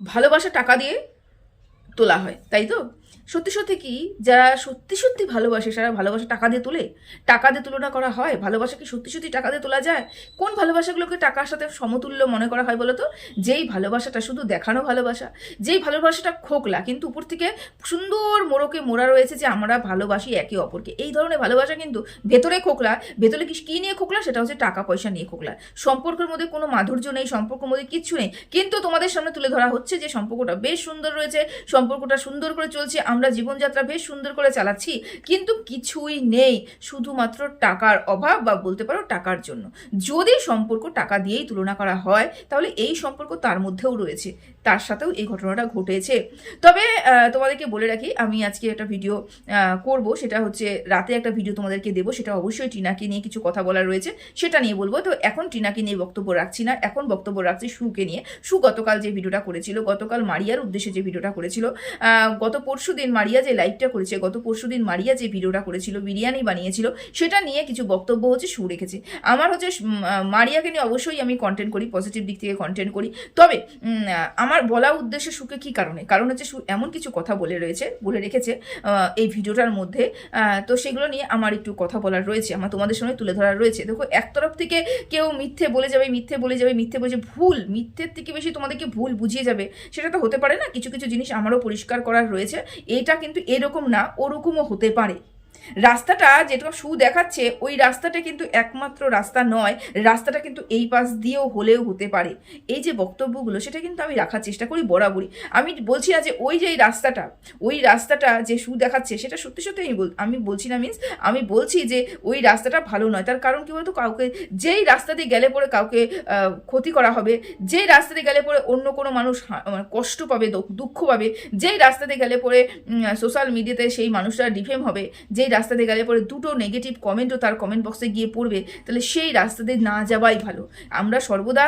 ভালোবাসা টাকা দিয়ে তোলা হয় তাই তো? সত্যি সত্যি কি, যারা সত্যি সত্যি ভালোবাসে, সারা ভালোবাসা টাকা দিয়ে তোলে, টাকা দিয়ে তুলনা করা হয়, ভালোবাসা কি সত্যি সত্যি টাকা দিয়ে তোলা যায়? কোন ভালোবাসাগুলোকে টাকার সাথে সমতুল্য মনে করা হয় বলো তো যেই ভালোবাসাটা শুধু দেখানো ভালোবাসা, যেই ভালোবাসাটা খোকলা, কিন্তু উপর থেকে সুন্দর মোড়কে মোড়া রয়েছে যে আমরা ভালোবাসি একে অপরকে। এই ধরনের ভালোবাসা কিন্তু ভেতরে খোকলা, ভেতরে কি, কী নিয়ে খোকলা? সেটা হচ্ছে টাকা পয়সা নিয়ে খোকলা। সম্পর্কের মধ্যে কোনো মাধুর্য নেই, সম্পর্কের মধ্যে কিচ্ছু নেই। কিন্তু তোমাদের সামনে তুলে ধরা হচ্ছে যে সম্পর্কটা বেশ সুন্দর রয়েছে, সম্পর্কটা সুন্দর করে চলছে আমরা জীবনযাত্রা বেশ সুন্দর করে চালাচ্ছি, কিন্তু কিছুই নেই। শুধুমাত্র টাকার অভাব বা বলতে পারো টাকার জন্য। যদি সম্পর্ক টাকা দিয়েই তুলনা করা হয়, তাহলে এই সম্পর্ক তার মধ্যেও রয়েছে। তার সাথেও এই ঘটনাটা ঘটেছে। তবে তোমাদেরকে বলে রাখি আমি আজকে একটা ভিডিও করব। সেটা হচ্ছে রাতে একটা ভিডিও তোমাদেরকে দেবো। সেটা অবশ্যই টিনাকে নিয়ে কিছু কথা বলার রয়েছে। সেটা নিয়ে বলব। তো এখন টিনাকে নিয়ে বক্তব্য রাখছি না। এখন বক্তব্য রাখছি সুকে নিয়ে। সু গতকাল যে ভিডিওটা করেছিল গতকাল মারিয়ার উদ্দেশ্যে যে ভিডিওটা করেছিল গত পরশু দিন মারিয়া যে লাইভটা করেছে গত পরশু দিন মারিয়া যে ভিডিওটা করেছিল বিরিয়ানি বানিয়েছিল সেটা নিয়ে কিছু বক্তব্য হচ্ছে সু রেখেছে। আমার হচ্ছে মারিয়াকে নিয়ে অবশ্যই আমি কন্টেন্ট করি পজিটিভ দিক থেকে কন্টেন্ট করি। তবে আহ, আমার বলা উদ্দেশ্য সুকে কি কারণে? কারণ হচ্ছে এমন কিছু কথা বলে রয়েছে, বলে রেখেছে এই ভিডিওটার মধ্যে তো সেগুলো নিয়ে আমার একটু কথা বলার রয়েছে, আমার তোমাদের সঙ্গে তুলে ধরার রয়েছে। দেখো, এক তরফ থেকে কেউ মিথ্যে বলে যাবে, মিথ্যে বলে যাবে, মিথ্যে বলে ভুল, মিথ্যের থেকে বেশি তোমাদেরকে ভুল বুঝিয়ে যাবে, সেটা তো হতে পারে না, কিছু কিছু জিনিস আমারও পরিষ্কার করার রয়েছে, এটা কিন্তু এরকম না, ওরকমও হতে পারে। রাস্তাটা যেটা সু দেখাচ্ছে, ওই রাস্তাটা কিন্তু একমাত্র রাস্তা নয়, রাস্তাটা কিন্তু এই পাশ দিয়েও হলেও হতে পারে। এই যে বক্তব্যগুলো, সেটা কিন্তু আমি রাখার চেষ্টা করি বরাবরই। আমি বলছি না যে ওই যে রাস্তাটা, ওই রাস্তাটা যে সু দেখাচ্ছে, সেটা সত্যি সত্যি আমি বল, আমি বলছি না মিন্স আমি বলছি যে ওই রাস্তাটা ভালো নয়। তার কারণ কি বলতো? কাউকে, যেই রাস্তা দিয়ে গেলে পরে কাউকে ক্ষতি করা হবে, যেই রাস্তা দিয়ে গেলে পরে অন্য কোনো মানুষ মানে কষ্ট পাবে দুঃখ পাবে, যেই রাস্তা দিয়ে গেলে পরে সোশ্যাল মিডিয়াতে সেই মানুষটা ডিফেম হবে, যেই রাস্তা দিয়ে গেলে পরে দুটো নেগেটিভ কমেন্টও তার কমেন্ট বক্সে গিয়ে পড়বে, তাহলে সেই রাস্তাতে না যাওয়াই ভালো। আমরা সর্বদা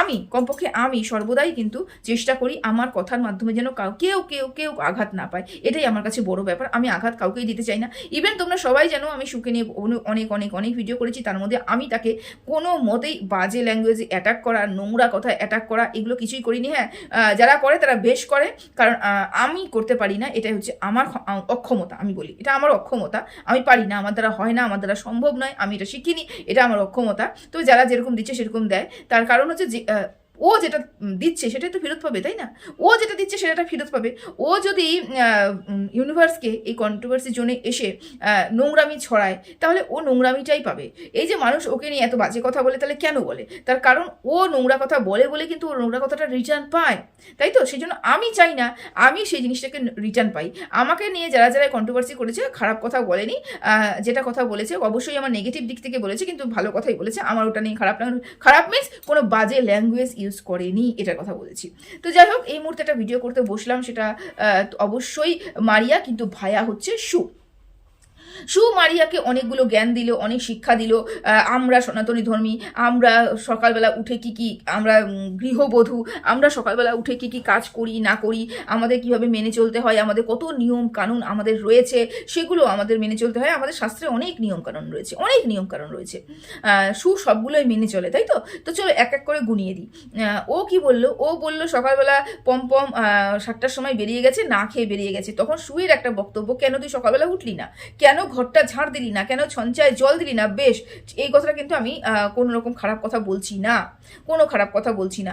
আমি, কমপক্ষে আমি সর্বদাই কিন্তু চেষ্টা করি আমার কথার মাধ্যমে যেন কাউ, কেউ কেউ কেউ আঘাত না পায়। এটাই আমার কাছে বড় ব্যাপার। আমি আঘাত কাউকেই দিতে চাই না। ইভেন তোমরা সবাই জানো, আমি সুখে নিয়ে অনেক অনেক অনেক ভিডিও করেছি। তার মধ্যে আমি তাকে কোনো মতেই বাজে ল্যাঙ্গুয়েজে অ্যাটাক করা, নোংরা কথা অ্যাটাক করা, এগুলো কিছুই করিনি হ্যাঁ। যারা করে তারা বেশ করে। কারণ আমি করতে পারি না। এটাই হচ্ছে আমার অক্ষমতা, আমি বলি। এটা আমার অক্ষমতা। আমি পারি না, আমার দ্বারা হয় না, আমার দ্বারা সম্ভব নয়, আমি এটা শিখিনি, এটা আমার অক্ষমতা। তো যারা যেরকম দিচ্ছে সেরকম দেয়। তার কারণ হচ্ছে যে ও যেটা দিচ্ছে সেটাই তো ফেরত পাবে, তাই না? ও যেটা দিচ্ছে সেটা ফেরত পাবে। ও যদি ইউনিভার্সকে এই কন্ট্রোভার্সি জোনে এসে নোংরামি ছড়ায়, তাহলে ও নোংরামিটাই পাবে। এই যে মানুষ ওকে নিয়ে এত বাজে কথা বলে, তাহলে কেন বলে? তার কারণ ও নোংরা কথা বলে বলে কিন্তু ও নোংরা কথাটা রিটার্ন পায়। তাই তো? সেই জন্য আমি চাই না, আমি সেই জিনিসটাকে রিটার্ন পাই। আমাকে নিয়ে যারা যারা কন্ট্রোভার্সি করেছে, খারাপ কথা বলেনি যেটা কথা বলেছে, অবশ্যই আমার নেগেটিভ দিক থেকে বলেছে, কিন্তু ভালো কথাই বলেছে। আমার ওটা নিয়ে খারাপ খারাপ মিন্স কোনো বাজে ল্যাঙ্গুয়েজ ইউজ করেনি, এটার কথা বলেছি। তো যাই হোক, এই মুহূর্তে একটা ভিডিও করতে বসলাম, সেটা অবশ্যই মারিয়া কিন্তু ভায়া হচ্ছে সু। সু মারিয়াকে অনেকগুলো জ্ঞান দিল, অনেক শিক্ষা দিল। আমরা সনাতনী ধর্মী, আমরা সকালবেলা উঠে কি কি, আমরা গৃহবধূ, আমরা সকালবেলা উঠে কি কি কাজ করি, না করি, আমাদের কীভাবে মেনে চলতে হয়, আমাদের কত নিয়ম কানুন আমাদের রয়েছে, সেগুলো আমাদের মেনে চলতে হয়। আমাদের শাস্ত্রে অনেক নিয়ম কানুন রয়েছে, অনেক নিয়ম কানুন রয়েছে। সু সবগুলোই মেনে চলে, তাই তো? তো চলো এক এক করে গুনিয়ে দিই। ও কি বলল? ও বলল সকালবেলা পম পম সাতটার সময় বেরিয়ে গেছে, না খেয়ে বেরিয়ে গেছে। তখন সুয়ের একটা বক্তব্য, কেন তুই সকালবেলা উঠলি না? কেন ঘরটা ঝাড় দিলি না? কেন ছঞ্চায় জল দিলি না? বেশ, এই কথাটা কিন্তু আমি কোনো রকম খারাপ কথা বলছি না। কোনো খারাপ কথা বলছি না।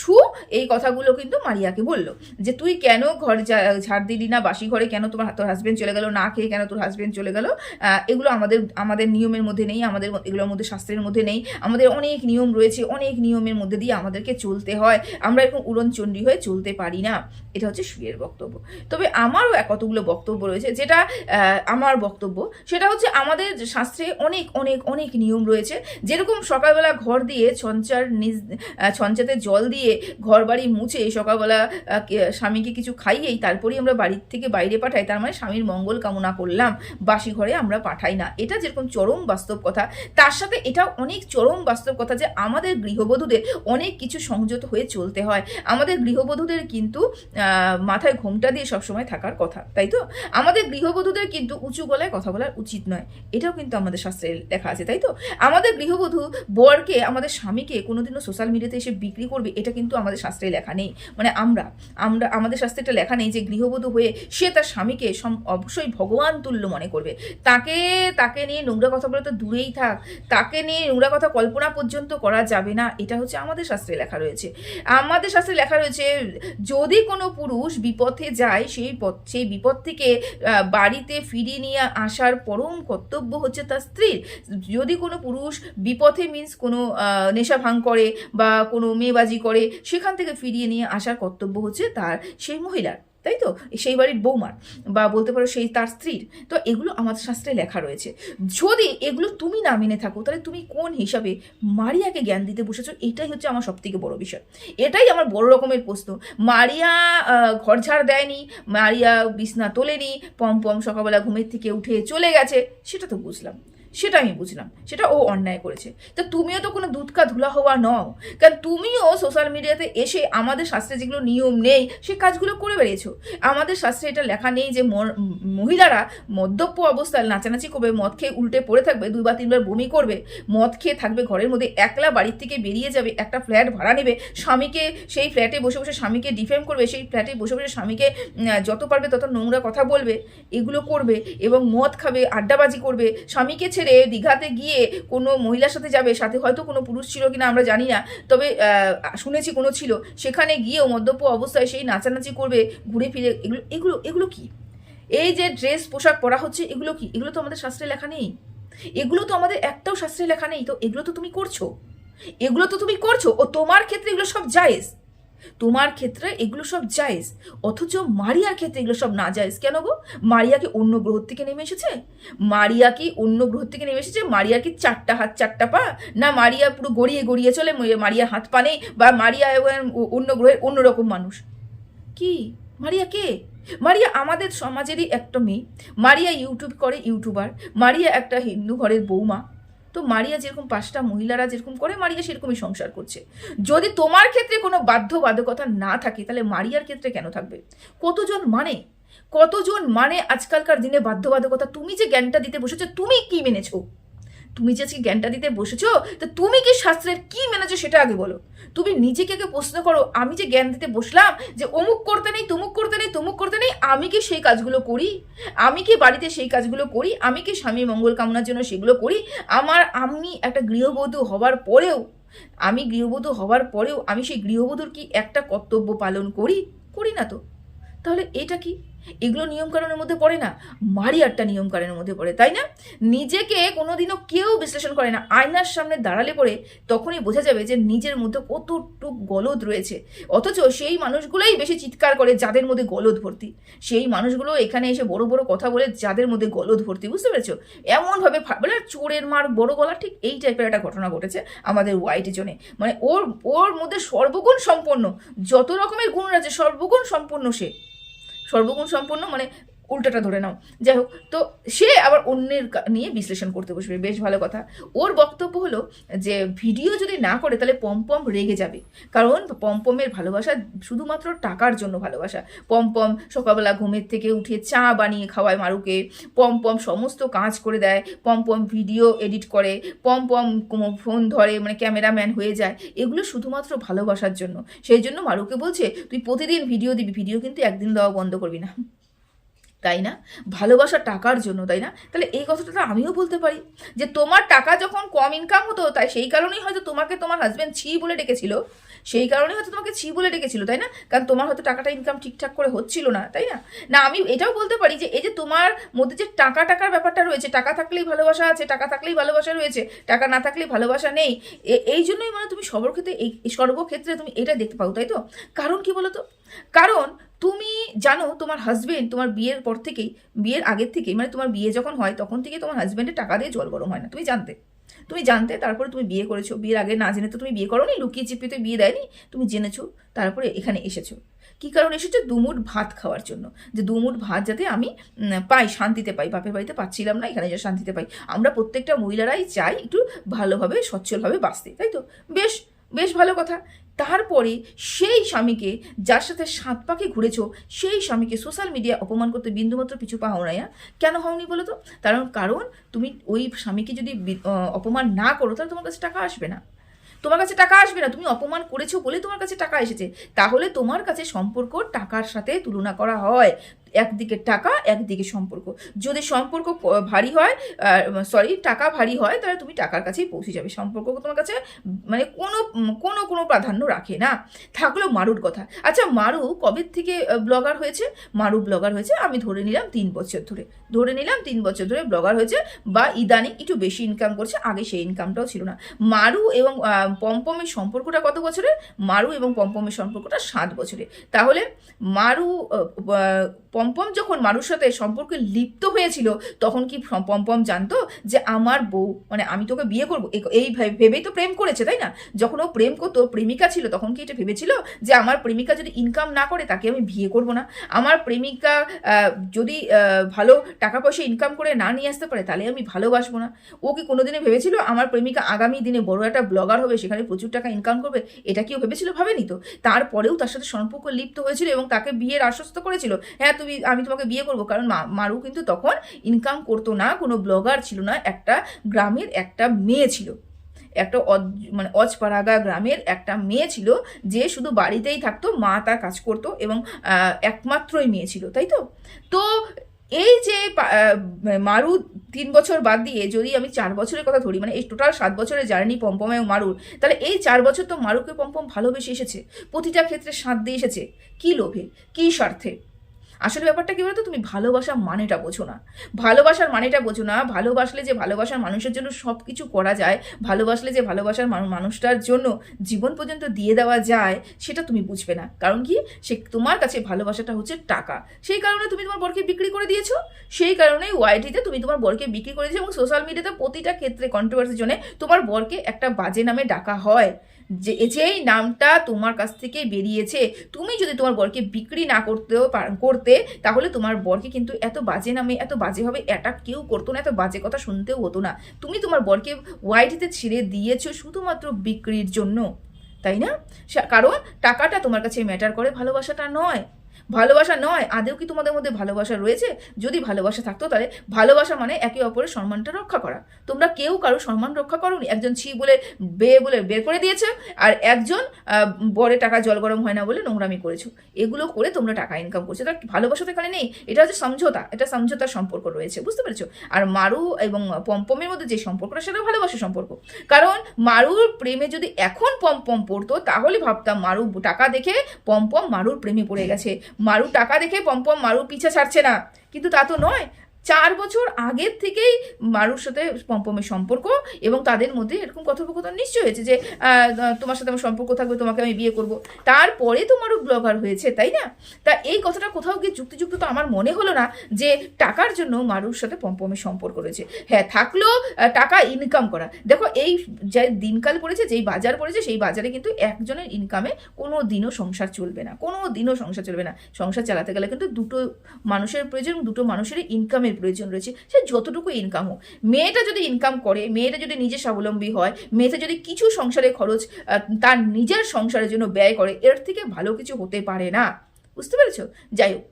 সু, এই কথাগুলো কিন্তু মারিয়াকে বলল যে, তুই কেন ঘর ঝাড় দিলি না? বাসি ঘরে কেন তোমার তোর হাজবেন্ড চলে গেল? না খেয়ে কেন তোর হাজবেন্ড চলে গেল? এগুলো আমাদের আমাদের নিয়মের মধ্যে নেই, আমাদের এগুলোর মধ্যে শাস্ত্রের মধ্যে নেই। আমাদের অনেক নিয়ম রয়েছে, অনেক নিয়মের মধ্যে দিয়ে আমাদেরকে চলতে হয়। আমরা এরকম উড়নচণ্ডী হয়ে চলতে পারি না। এটা হচ্ছে সুয়ের বক্তব্য। তবে আমারও কতগুলো বক্তব্য রয়েছে, যেটা আমার বক্তব্য সেটা হচ্ছে আমাদের শাস্ত্রে অনেক অনেক অনেক নিয়ম রয়েছে। যেরকম সকালবেলা ঘর দিয়ে ছঞ্চার নিজ ছঞ্চাতে জল দিয়ে ঘর বাড়ি মুছে সকালবেলা স্বামীকে কিছু খাইয়েই তারপরেই আমরা বাড়ির থেকে বাইরে পাঠাই। তার মানে স্বামীর মঙ্গল কামনা করলাম, বাসি ঘরে আমরা পাঠাই না। এটা যেরকম চরম বাস্তব কথা, তার সাথে এটা অনেক চরম বাস্তব কথা যে আমাদের গৃহবধূদের অনেক কিছু সংযত হয়ে চলতে হয়। আমাদের গৃহবধূদের কিন্তু মাথায় ঘোমটা দিয়ে সবসময় থাকার কথা, তাই তো? আমাদের গৃহবধূদের কিন্তু উঁচু গলায় কথা বলার উচিত নয়। এটাও কিন্তু আমাদের শাস্ত্রে লেখা আছে, তাই তো? আমাদের গৃহবধূ বরকে, আমাদের স্বামীকে কোনোদিনও সোশ্যাল মিডিয়াতে এসে বিক্রি করবে, এটা কিন্তু আমাদের শাস্ত্রে লেখা নেই। মানে আমরা আমরা, আমাদের শাস্ত্রে এটা লেখা নেই যে গৃহবধূ হয়ে সে তার স্বামীকে অবশ্যই ভগবান তুল্য মনে করবে। তাকে তাকে নিয়ে নোংরা কথা বলে তো দূরেই থাক, তাকে নিয়ে নোংরা কথা কল্পনা পর্যন্ত করা যাবে না, এটা হচ্ছে আমাদের শাস্ত্রে লেখা রয়েছে। আমাদের শাস্ত্রে লেখা রয়েছে, যদি কোনো পুরুষ বিপথে যায়, সেই পথ, সেই বিপদ থেকে বাড়িতে ফিরিয়ে নিয়ে আসার পরম কর্তব্য হচ্ছে তার স্ত্রীর। যদি কোনো পুরুষ বিপথে মিন্স কোনো নেশা ভাঙ করে বা কোনো মেয়েবাজি করে, সেখান থেকে ফিরিয়ে নিয়ে আসার কর্তব্য হচ্ছে তার সেই মহিলার। তাই তো সেই বাড়ির বৌমার, বা বলতে পারো সেই তার স্ত্রীর। তো এগুলো আমাদের শাস্ত্রে লেখা রয়েছে। যদি এগুলো তুমি না মেনে থাকো, তাহলে তুমি কোন হিসাবে মারিয়াকে জ্ঞান দিতে বসেছো? এটাই হচ্ছে আমার সব থেকে বড় বিষয়। এটাই আমার বড় রকমের প্রশ্ন। মারিয়া ঘর ঝাড় দেয়নি, মারিয়া বিছনা তোলেনি, পম পম সকালবেলা ঘুমের থেকে উঠে চলে গেছে, সেটা তো বুঝলাম। সেটা আমি বুঝলাম, সেটা ও অন্যায় করেছে। তা তুমিও তো কোনো দুধকা ধুলা হওয়া নও, কারণ তুমিও সোশ্যাল মিডিয়াতে এসে আমাদের শাস্ত্রে যেগুলো নিয়ম নেই, সে কাজগুলো করে বেরিয়েছো আমাদের শাস্ত্রে এটা লেখা নেই যে মহিলারা মদ্যপ অবস্থায় নাচানাচি করবে, মদ খেয়ে উল্টে পড়ে থাকবে দুইবার তিনবার বমি করবে, মদ খেয়ে থাকবে ঘরের মধ্যে, একলা বাড়ির থেকে বেরিয়ে যাবে, একটা ফ্ল্যাট ভাড়া নেবে, স্বামীকে সেই ফ্ল্যাটে বসে বসে স্বামীকে ডিফেম করবে, সেই ফ্ল্যাটে বসে বসে স্বামীকে যত পারবে তত নোংরা কথা বলবে, এগুলো করবে এবং মদ খাবে, আড্ডাবাজি করবে, স্বামীকে ছেড়ে দীঘাতে গিয়ে কোনো মহিলার সাথে যাবে, সাথে হয়তো কোনো পুরুষ ছিল কিনা আমরা জানি না। তবে শুনেছি কোনো ছিল, সেখানে গিয়েও মদ্যপ অবস্থায় সেই নাচানাচি করবে, ঘুরে ফিরে, এগুলো এগুলো এগুলো কি? এই যে ড্রেস, পোশাক পরা হচ্ছে, এগুলো কি? এগুলো তো আমাদের শাস্ত্রে লেখা নেই। এগুলো তো আমাদের একটাও শাস্ত্রে লেখা নেই। তো এগুলো তো তুমি করছ। এগুলো তো তুমি করছ। ও তোমার ক্ষেত্রে এগুলো সব জায়েজ। তোমার ক্ষেত্রে এগুলো সব জায়েজ। অথচ মারিয়ার ক্ষেত্রে এগুলো সব না জায়েজ। কেন গো? মারিয়া কি অন্য গ্রহ থেকে নেমে এসেছে? মারিয়া কি অন্য গ্রহ থেকে নেমে এসেছে? মারিয়ার কি চারটা হাত, চারটা পা? না মারিয়া পুরো গড়িয়ে গড়িয়ে চলে মারিয়া হাত পা নেই? বা মারিয়া অন্য গ্রহের অন্যরকম মানুষ? কি? মারিয়া কে? মারিয়া আমাদের সমাজেরই একটা মেয়ে। মারিয়া ইউটিউব করে ইউটিউবার। মারিয়া একটা হিন্দু ঘরের বৌমা। তো মারিয়া যেরকম পাঁচটা মহিলারা যেরকম করে, মারিয়া সেরকমই সংসার করছে। যদি তোমার ক্ষেত্রে কোনো বাধ্যবাধকতা না থাকে, তাহলে মারিয়ার ক্ষেত্রে কেন থাকবে? কতজন মানে? কতজন মানে আজকালকার দিনে বাধ্যবাধকতা? তুমি যে জ্ঞানটা দিতে বসেছো, তুমি কি মেনেছো? তুমি যে আজকে জ্ঞানটা দিতে বসেছো, তা তুমি কি শাস্ত্রের কি মেনেছো সেটা আগে বলো। তুমি নিজেকে আগে প্রশ্ন করো, আমি যে জ্ঞান দিতে বসলাম যে অমুক করতে নেই, তমুক করতে নেই, তমুক করতে নেই, আমি কি সেই কাজগুলো করি? আমি কি বাড়িতে সেই কাজগুলো করি? আমি কি স্বামী মঙ্গল কামনার জন্য সেগুলো করি? আমার আমি একটা গৃহবধূ হওয়ার পরেও, আমি গৃহবধূ হওয়ার পরেও আমি সেই গৃহবধূর কি একটা কর্তব্য পালন করি? করি না তো। তাহলে এটা কি? এগুলো নিয়মকানুনের মধ্যে পড়ে না, মারিয়ারটা নিয়মকানুনের মধ্যে পড়ে, তাই না? নিজেকে কোনোদিনও কেউ বিশ্লেষণ করে না, আয়নার সামনে দাঁড়ালে পড়ে তখনই বোঝা যাবে যে নিজের মধ্যে কতটুক গলদ রয়েছে, অথচ সেই মানুষগুলোই বেশি চিৎকার করে যাদের মধ্যে গলদ ভর্তি, সেই মানুষগুলো এখানে এসে বড় বড় কথা বলে যাদের মধ্যে গলদ ভর্তি, বুঝতে পেরেছ? এমনভাবে বলে চোরের মার বড় গলা, ঠিক এই টাইপের একটা ঘটনা ঘটেছে আমাদের হোয়াইট জনে মানে ওর ওর মধ্যে সর্বগুণ সম্পন্ন, যত রকমের গুণ আছে সর্বগুণ সম্পন্ন সে। সর্বগুণ সম্পন্ন মানে উল্টাটা ধরে নাও। যাই হোক, তো সে আবার অন্যের নিয়ে বিশ্লেষণ করতে বসবে। বেশ ভালো কথা। ওর বক্তব্য হলো যে, ভিডিও যদি না করে তাহলে পমপম রেগে যাবে। কারণ পমপমের ভালোবাসা শুধুমাত্র টাকার জন্য ভালোবাসা। পমপম সকালবেলা ঘুমের থেকে উঠে চা বানিয়ে খাওয়ায় মারুকে। পমপম সমস্ত কাজ করে দেয়। পমপম ভিডিও এডিট করে। পমপম ফোন ধরে মানে ক্যামেরাম্যান হয়ে যায়। এগুলো শুধুমাত্র ভালোবাসার জন্য। সেই জন্য মারুকে বলছে, তুই প্রতিদিন ভিডিও দিবি। ভিডিও কিন্তু একদিন দেওয়া বন্ধ করবি না। তাই না? ভালোবাসা টাকার জন্য, তাই না? তাহলে এই কথাটা তো আমিও বলতে পারি যে তোমার টাকা যখন কম ইনকাম হতো, তাই সেই কারণেই হয়তো তোমাকে তোমার হাজব্যান্ড ছি বলে ডেকেছিল। সেই কারণেই হয়তো তোমাকে ছি বলে ডেকেছিল, তাই না? কারণ তোমার হয়তো টাকাটা ইনকাম ঠিকঠাক করে হচ্ছিল না, তাই না? না, আমি এটাও বলতে পারি যে এই যে তোমার মধ্যে যে টাকা টাকার ব্যাপারটা রয়েছে, টাকা থাকলেই ভালোবাসা আছে, টাকা থাকলেই ভালোবাসা রয়েছে, টাকা না থাকলেই ভালোবাসা নেই এই জন্যই মানে তুমি সর্বক্ষেত্রে এই সর্বক্ষেত্রে তুমি এটা দেখতে পাও, তাই তো? কারণ কি বলো তো কারণ তুমি জানো তোমার হাজবেন্ড তোমার বিয়ের পর থেকেই, বিয়ের আগের থেকেই মানে তোমার বিয়ে যখন হয় তখন থেকে তোমার হাজবেন্ডের টাকা দিয়ে জল গরম হয় না, তুমি জানতে। তুমি জানতে, তারপরে তুমি বিয়ে করেছ, বিয়ের আগে না জেনে তো তুমি বিয়ে করোনি, লুকিয়ে চিপিয়ে তো বিয়ে দেয়নি, তুমি জেনেছো, তারপরে এখানে এসেছ। কি কারণ এসেছ? দুমুট ভাত খাওয়ার জন্য। যে দুমুট ভাত যাতে আমি পাই, শান্তিতে পাই, বাপের বাড়িতে পাচ্ছিলাম না, এখানে যে শান্তিতে পাই। আমরা প্রত্যেকটা মহিলারাই চাই একটু ভালোভাবে, সচ্ছলভাবে বাঁচতে, তাই তো? বেশ বেশ ভালো কথা। তারপরে সেই স্বামীকে, যার সাথে সাত পাকে ঘুরেছ, সেই স্বামীকে সোশ্যাল মিডিয়া অপমান করতে বিন্দুমাত্র পিছু পা হও না কেন হওনি বলো তো? কারণ কারণ, তুমি ওই স্বামীকে যদি অপমান না করো, তাহলে তোমার কাছে টাকা আসবে না। তোমার কাছে টাকা আসবে না, তুমি অপমান করেছ বলে তোমার কাছে টাকা এসেছে। তাহলে তোমার কাছে সম্পর্ক টাকার সাথে তুলনা করা হয়। একদিকে টাকা, একদিকে সম্পর্ক। যদি সম্পর্ক ভারী হয় সরি টাকা ভারী হয়, তাহলে তুমি টাকার কাছেই পৌঁছে যাবে। সম্পর্ক তোমার কাছে মানে কোনো কোনো কোনো প্রাধান্য রাখে না। থাকল মারুর কথা। আচ্ছা মারু কবে থেকে ব্লগার হয়েছে? মারু ব্লগার হয়েছে, আমি ধরে নিলাম তিন বছর ধরে। ধরে নিলাম তিন বছর ধরে ব্লগার হয়েছে বা ইদানিং একটু বেশি ইনকাম করছে, আগে সেই ইনকামটাও ছিল না। মারু এবং পম্পমের সম্পর্কটা কত বছরের? মারু এবং পম্পমের সম্পর্কটা সাত বছরের। তাহলে মারু পম্পম যখন মানুষ সাথে সম্পর্কে লিপ্ত হয়েছিল, তখন কি পম্পম জানতো যে আমার বউ মানে আমি তোকে বিয়ে করব? এই ভেবেই তো প্রেম করেছে, তাই না? যখন ও প্রেম করতো, প্রেমিকা ছিল, তখন কি এটা ভেবেছিল যে আমার প্রেমিকা যদি ইনকাম না করে, তাকে আমি বিয়ে করব না? আমার প্রেমিকা যদি ভালো টাকা পয়সা ইনকাম করে না নিয়ে আসতে পারে, তাহলে আমি ভালোবাসবো না। ও কি কোনোদিনে ভেবেছিল, আমার প্রেমিকা আগামী দিনে বড় একটা ব্লগার হবে, সেখানে প্রচুর টাকা ইনকাম করবে? এটা কি ও ভেবেছিল? ভাবেনি তো। তারপরেও তার সাথে সম্পর্ক লিপ্ত হয়েছিল এবং তাকে বিয়ের আশ্বস্ত করেছিল। হ্যাঁ তুমি আমি তোমাকে বিয়ে করব। কারণ মারু কিন্তু তখন ইনকাম করতো না, কোনো ব্লগার ছিল না, একটা গ্রামের একটা মেয়ে ছিল। একটা মানে অজপাড়াগা গ্রামের একটা মেয়ে ছিল, যে শুধু বাড়িতেই থাকতো, মা তার কাজ করতো এবং একমাত্রই মেয়ে ছিল, তাই তো? তো এই যে মারু তিন বছর বাদ দিয়ে যদি আমি চার বছরের কথা ধরি মানে এই টোটাল সাত বছরের জার্নি পম্পম এবং মারুর, তাহলে এই চার বছর তো মারুকে পম্পম ভালোবেসে এসেছে। প্রতিটা ক্ষেত্রে সাঁত দিয়ে এসেছে। কী লোভে? কী স্বার্থে? আসলে ব্যাপারটা কি বলতো? তুমি ভালোবাসা মানেটা বোঝো না। ভালোবাসার মানেটা বোঝো না। ভালোবাসলে যে ভালোবাসার মানুষের জন্য সব কিছু করা যায়, ভালোবাসলে যে ভালোবাসার মানুষটার জন্য জীবন পর্যন্ত দিয়ে দেওয়া যায়, সেটা তুমি বুঝবে না। কারণ কি? সে তোমার কাছে ভালোবাসাটা হচ্ছে টাকা। সেই কারণে তুমি তোমার বরকে বিক্রি করে দিয়েছ। সেই কারণেই ওয়াইটিতে তুমি তোমার বরকে বিক্রি করে দিয়েছ এবং সোশ্যাল মিডিয়াতে প্রতিটা ক্ষেত্রে কন্ট্রোভার্সির জন্য তোমার বরকে একটা বাজে নামে ডাকা হয়। যে, যেই নামটা তোমার কাছ থেকে বেরিয়েছে, তুমি যদি তোমার বরকে বিক্রি না করতেও করতে, তাহলে তোমার বরকে কিন্তু এত বাজে নামে, এত বাজেভাবে অ্যাটাক কেউ করতো না, এত বাজে কথা শুনতেও হতো না। তুমি তোমার বরকে ওয়াইটিতে ছিঁড়ে দিয়েছ শুধুমাত্র বিক্রির জন্য, তাই না? কারণ টাকাটা তোমার কাছে ম্যাটার করে, ভালোবাসাটা নয়। ভালোবাসা নয়, আদেও কি তোমাদের মধ্যে ভালোবাসা রয়েছে? যদি ভালোবাসা থাকতো তাহলে ভালোবাসা মানে একে অপরের সম্মানটা রক্ষা করা। তোমরা কেউ কারও সম্মান রক্ষা করোনি? একজন ছি বলে, বে বলে বের করে দিয়েছে, আর একজন বরে টাকা জল গরম হয় না বলে নোংরামি করেছ। এগুলো করে তোমরা টাকা ইনকাম করছ। তার ভালোবাসা তো এখানে নেই, এটা হচ্ছে সমঝোতা, এটা সমঝোতার সম্পর্ক রয়েছে, বুঝতে পেরেছ? আর মারু এবং পম্পমের মধ্যে যে সম্পর্কটা সেটা ভালোবাসার সম্পর্ক। কারণ মারুর প্রেমে যদি এখন পম্পম পড়তো, তাহলে ভাবতাম মারু টাকা দেখে পম্পম মারুর প্রেমে পড়ে গেছে। মারু টাকা দেখে পম্পম মারু পিছা ছাড়ছে না। কিন্তু তা তো নয় চার বছর আগের থেকেই মারুর সাথে পম্পমের সম্পর্ক এবং তাদের মধ্যে এরকম কথোপকথন নিশ্চয় হয়েছে যে তোমার সাথে আমার সম্পর্ক থাকবে, তোমাকে আমি বিয়ে করব। তারপরে তো মারু ব্লগার হয়েছে, তাই না? তা এই কথাটা কোথাও গিয়ে যুক্তিযুক্ত তো আমার মনে হলো না যে, টাকার জন্য মারুর সাথে পম্পমের সম্পর্ক রয়েছে। হ্যাঁ থাকলেও টাকা ইনকাম করা। দেখো, এই যে দিনকাল পড়েছে, যেই বাজার পড়েছে, সেই বাজারে কিন্তু একজনের ইনকামে কোনো দিনও সংসার চলবে না। কোনো দিনও সংসার চলবে না। সংসার চালাতে গেলে কিন্তু দুটো মানুষের প্রয়োজন, দুটো মানুষের ইনকামের প্রয়োজন রয়েছে, সে যতটুকু ইনকাম হোক। মেয়েটা যদি ইনকাম করে, মেয়েটা যদি নিজে স্বাবলম্বী হয়, মেয়েটা যদি কিছু সংসারে খরচ তার নিজের সংসারের জন্য ব্যয় করে, এর থেকে ভালো কিছু হতে পারে না। বুঝতে পেরেছ? যাই হোক।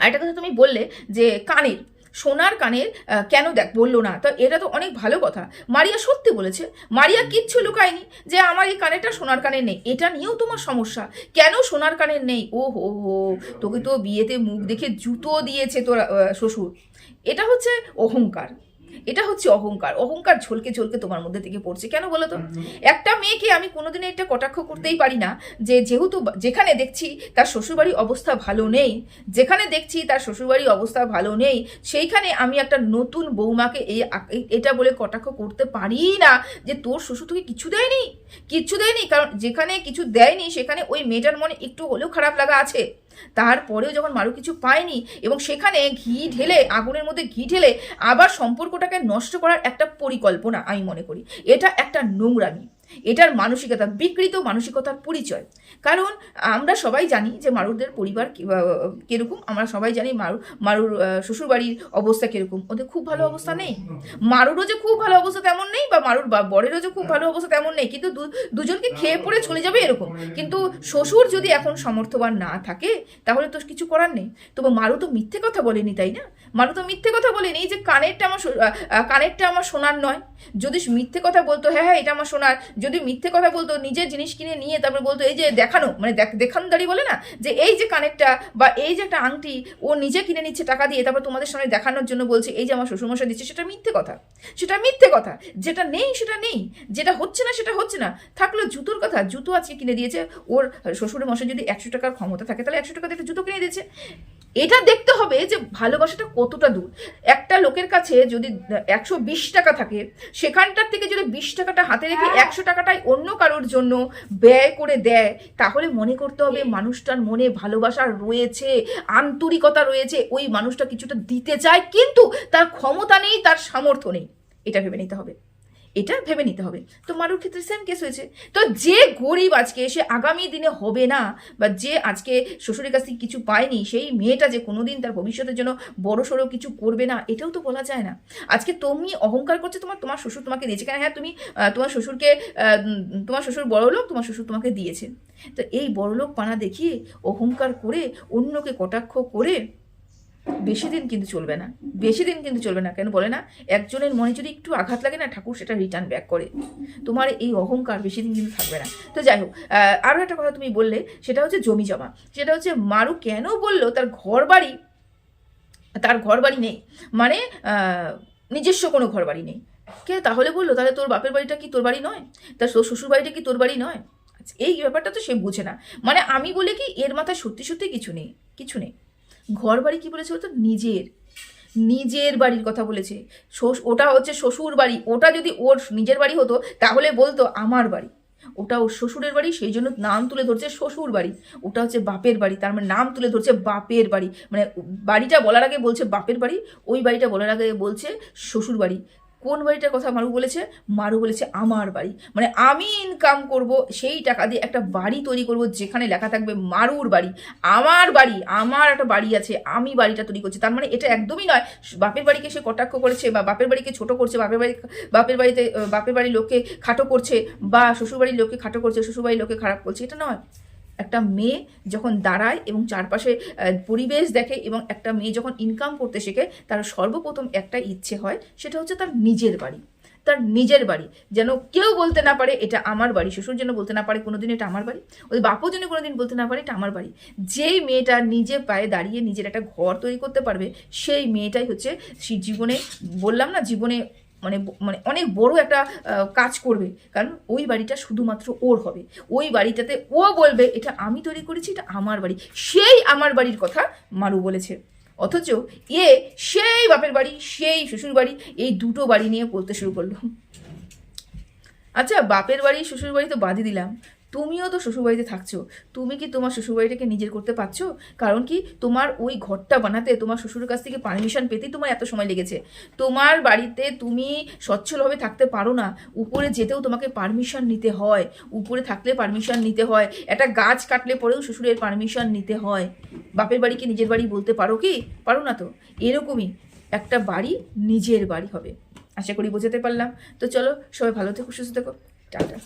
আরেকটা কথা তুমি বললে যে কানের, সোনার কানের কেন দেখ, বলল না। তো এটা তো অনেক ভালো কথা। মারিয়া সত্যি বলেছে, মারিয়া কিচ্ছু লুকায়নি যে আমার এই কানেরটা সোনার কানের নেই। এটা নিয়েও তোমার সমস্যা। কেন সোনার কানের নেই? ও হো হো তোকে তো বিয়েতে মুখ দেখে জুতো দিয়েছে তোর শ্বশুর। এটা হচ্ছে অহংকার। এটা হচ্ছে অহংকার। অহংকার ঝলকে ঝলকে তোমার মধ্যে থেকে পড়ছে। কেন বলো তো? একটা মেয়েকে আমি কোনোদিনই এটা কটাক্ষ করতেই পারি না যে যেহেতু যেখানে দেখছি তার শ্বশুরবাড়ির অবস্থা ভালো নেই যেখানে দেখছি তার শ্বশুরবাড়ির অবস্থা ভালো নেই সেইখানে আমি একটা নতুন বৌমাকে এই এই- এটা বলে কটাক্ষ করতে পারি না যে তোর শ্বশুর তোকে কিছু দেয়নি? কিচ্ছু দেয়নি, কারণ যেখানে কিছু দেয়নি, সেখানে ওই মেয়েটার মনে একটু হলেও খারাপ লাগা আছে। তারপরেও যখন মারু কিছু পায়নি এবং সেখানে ঘি ঢেলে, আগুনের মধ্যে ঘি ঢেলে, আবার সম্পর্কটাকে নষ্ট করার একটা পরিকল্পনা আমি মনে করি। এটা একটা নোংরামি। এটার মানসিকতা, বিকৃত মানসিকতার পরিচয়। কারণ আমরা সবাই জানি যে মারুদের পরিবার কীরকম। আমরা সবাই জানি মারু, মারুর শ্বশুরবাড়ির অবস্থা কীরকম। ওদের খুব ভালো অবস্থা নেই। মারুরও যে খুব ভালো অবস্থা তেমন নেই বা মারুর বা বরেরও যে খুব ভালো অবস্থা তেমন নেই। কিন্তু দুজনকে খেয়ে পড়ে চলে যাবে এরকম। কিন্তু শ্বশুর যদি এখন সমর্থবান না থাকে, তাহলে তো কিছু করার নেই। তবে মারু তো মিথ্যে কথা বলেনি, তাই না? মারু তো মিথ্যে কথা বলেনি যে কানেরটা আমার কানেরটা আমার সোনার নয়। যদি মিথ্যে কথা বলতো হ্যাঁ হ্যাঁ এটা আমার সোনার। যদি মিথ্যে কথা বলতো, নিজের জিনিস কিনে নিয়ে তারপরে বলতো, এই যে দেখানো মানে দেখ- দেখানদারি বলে না, যে এই যে কানেরটা বা এই যে একটা আংটি, ও নিজে কিনে নিচ্ছে টাকা দিয়ে, তারপর তোমাদের সামনে দেখানোর জন্য বলছে, এই যে আমার শ্বশুরমশাই দিচ্ছে, সেটা মিথ্যে কথা। সেটা মিথ্যে কথা। যেটা নেই, সেটা নেই। যেটা হচ্ছে না, সেটা হচ্ছে না। থাকল জুতোর কথা, জুতো আজকে কিনে দিয়েছে, ওর শ্বশুরের মশাই যদি একশো টাকার ক্ষমতা থাকে, তাহলে একশো টাকা দিয়ে জুতো কিনে দিয়েছে। এটা দেখতে হবে যে ভালোবাসাটা কতটা দূর। একটা লোকের কাছে যদি একশো বিশ টাকা থাকে সেখানটার থেকে যদি বিশ টাকাটা হাতে রেখে একশো টাকাটাই অন্য কারোর জন্য ব্যয় করে দেয় তাহলে মনে করতে হবে মানুষটার মনে ভালোবাসা রয়েছে আন্তরিকতা রয়েছে ওই মানুষটা কিছুটা দিতে চায় কিন্তু তার ক্ষমতা নেই তার সামর্থ্য নেই। এটা ভেবে নিতে হবে। এটা ভেবে নিতে হবে। তো মারুর ক্ষেত্রে সেম কেস হয়েছে। তো যে গরিব আজকে সে আগামী দিনে হবে না, বা যে আজকে শ্বশুরের কাছ থেকে কিছু পায়নি, সেই মেয়েটা যে কোনোদিন তার ভবিষ্যতের জন্য বড় সড়ো কিছু করবে না, এটাও তো বলা যায় না। আজকে তুমি অহংকার করছে, তোমার তোমার শ্বশুর তোমাকে দিয়েছে। কেন? হ্যাঁ তুমি তোমার শ্বশুরকে তোমার শ্বশুর বড় লোক, তোমার শ্বশুর তোমাকে দিয়েছে। তো এই বড় লোক পানা দেখিয়ে অহংকার করে অন্যকে কটাক্ষ করে বেশি দিন কিন্তু চলবে না বেশি দিন কিন্তু চলবে না। কেন বলে না? একজনের মনে যদি একটু আঘাত লাগে না ঠাকুর সেটা রিটার্ন ব্যাক করে। তোমার এই অহংকার বেশি দিন কিন্তু থাকবে না। তো যাই হোক আরও একটা কথা তুমি বললে সেটা হচ্ছে জমি জমা। সেটা হচ্ছে মারু কেন বলল? তার ঘর বাড়ি তার ঘর বাড়ি নেই। মানে নিজস্ব কোনো ঘর বাড়ি নেই। কে? তাহলে বলল তাহলে তোর বাপের বাড়িটা কি তোর বাড়ি নয়? তার শ্বশুর বাড়িটা কি তোর বাড়ি নয়? আচ্ছা, এই ব্যাপারটা তো সে বুঝে না। মানে আমি বলি কি এর মাথায় সত্যি সত্যি কিছু নেই কিছু নেই। ঘর বাড়ি কী বলেছে তো? নিজের। নিজের বাড়ির কথা বলেছে। ওটা হচ্ছে শ্বশুর বাড়ি। ওটা যদি ওর নিজের বাড়ি হতো, তাহলে বলতো আমার বাড়ি। ওটা ওর শ্বশুরের বাড়ি, সেই জন্য নাম তুলে ধরছে শ্বশুর বাড়ি। ওটা হচ্ছে বাপের বাড়ি। তার মানে নাম তুলে ধরছে বাপের বাড়ি। মানে বাড়িটা বলার আগে বলছে বাপের বাড়ি, ওই বাড়িটা বলার আগে বলছে শ্বশুর বাড়ি। কোন বাড়িটার কথা মারু বলেছে? মারু বলেছে আমার বাড়ি। মানে আমি ইনকাম করব, সেই টাকা দিয়ে একটা বাড়ি তৈরি করব যেখানে লেখা থাকবে মারুর বাড়ি। আমার বাড়ি, আমার একটা বাড়ি আছে, আমি বাড়িটা তৈরি করছি। তার মানে এটা একদমই নয়। বাপের বাড়িকে সে কটাক্ষ করেছে বা বাপের বাড়িকে ছোট করছে, বাপের বাড়ি, বাপের বাড়িতে, বাপের বাড়ির লোককে খাটো করছে বা শ্বশুরবাড়ির লোককে খাটো করছে, শ্বশুরবাড়ির লোককে খারাপ করছে, এটা নয়। একটা মেয়ে যখন দাঁড়ায় এবং চারপাশে পরিবেশ দেখে এবং একটা মেয়ে যখন ইনকাম করতে শেখে, তার সর্বপ্রথম একটা ইচ্ছে হয়, সেটা হচ্ছে তার নিজের বাড়ি। তার নিজের বাড়ি। যেন কেউ বলতে না পারে, এটা আমার বাড়ি। শ্বশুর যেন বলতে না পারে, কোনোদিন এটা আমার বাড়ি। ওই বাপও যেন কোনোদিন বলতে না পারে, এটা আমার বাড়ি। যেই মেয়েটা নিজে পায়ে দাঁড়িয়ে নিজের একটা ঘর তৈরি করতে পারবে, সেই মেয়েটাই হচ্ছে জীবনে, বললাম না, জীবনে মানে মানে অনেক বড় একটা কাজ করবে। কারণ ওই বাড়িটা শুধুমাত্র ওর হবে। ওই বাড়িটাতে ও বলবে, এটা আমি তৈরি করেছি, এটা আমার বাড়ি। সেই আমার বাড়ির কথা মারু বলেছে। অথচ এ সেই বাপের বাড়ি, সেই শ্বশুর বাড়ি, এই দুটো বাড়ি নিয়ে পড়তে শুরু করল। আচ্ছা বাপের বাড়ি, শ্বশুর বাড়ি তো বাদই দিলাম। তুমিও তো শ্বশুরবাড়িতে থাকছো। তুমি কি তোমার শ্বশুরবাড়িটাকে নিজের করতে পারছ? কারণ কি তোমার ওই ঘরটা বানাতে, তোমার শ্বশুরের কাছ থেকে পারমিশন পেতেই তোমার এত সময় লেগেছে। তোমার বাড়িতে তুমি সচ্ছলভাবে থাকতে পারো না। উপরে যেতেও তোমাকে পারমিশন নিতে হয়। উপরে থাকলে পারমিশন নিতে হয়। একটা গাছ কাটলে পরেও শ্বশুরের পারমিশন নিতে হয়। বাপের বাড়িকে নিজের বাড়ি বলতে পারো কি? পারো না তো। এরকমই একটা বাড়ি নিজের বাড়ি হবে। আশা করি বোঝাতে পারলাম। তো চলো সবাই ভালো থেকো, সুস্থ থেকো। টাটা।